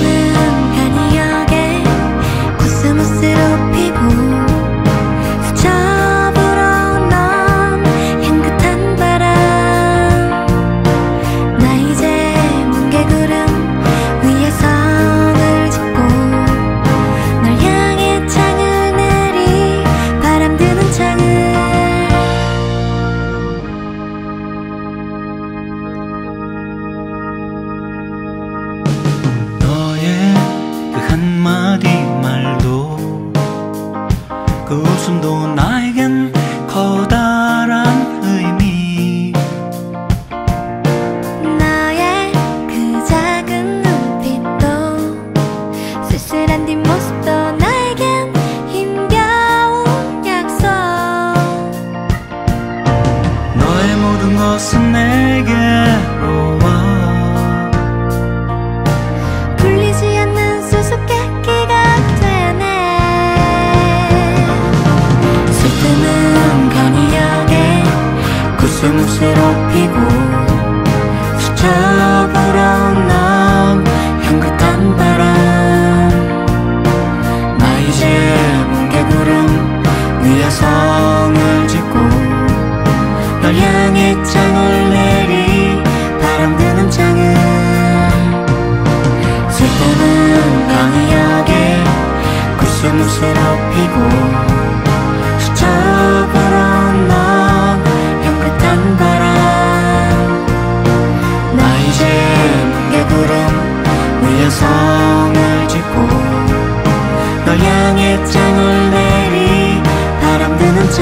coming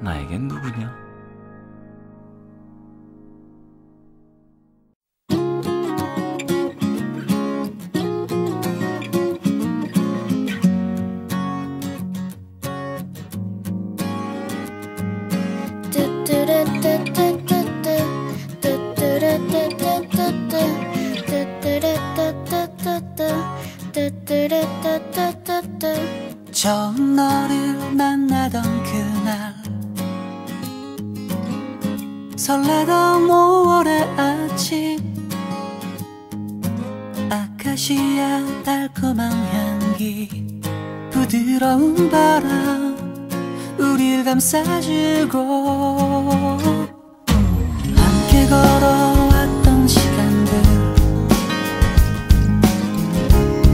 나에겐 누구냐? 설레던 5월의 아침. 아카시아 달콤한 향기 부드러운 바람 우릴 감싸주고. 함께 걸어왔던 시간들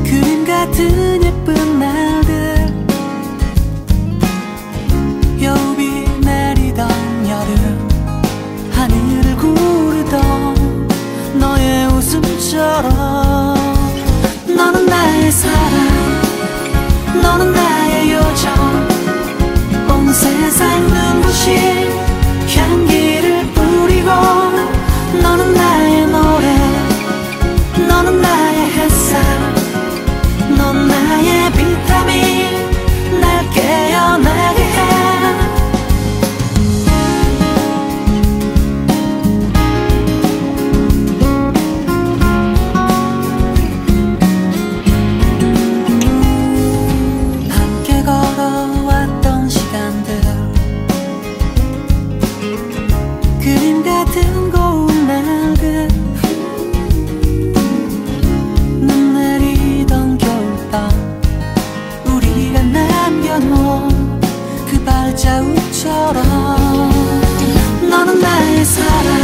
그림 같은 예쁜 여자우처럼 너는 나의 사랑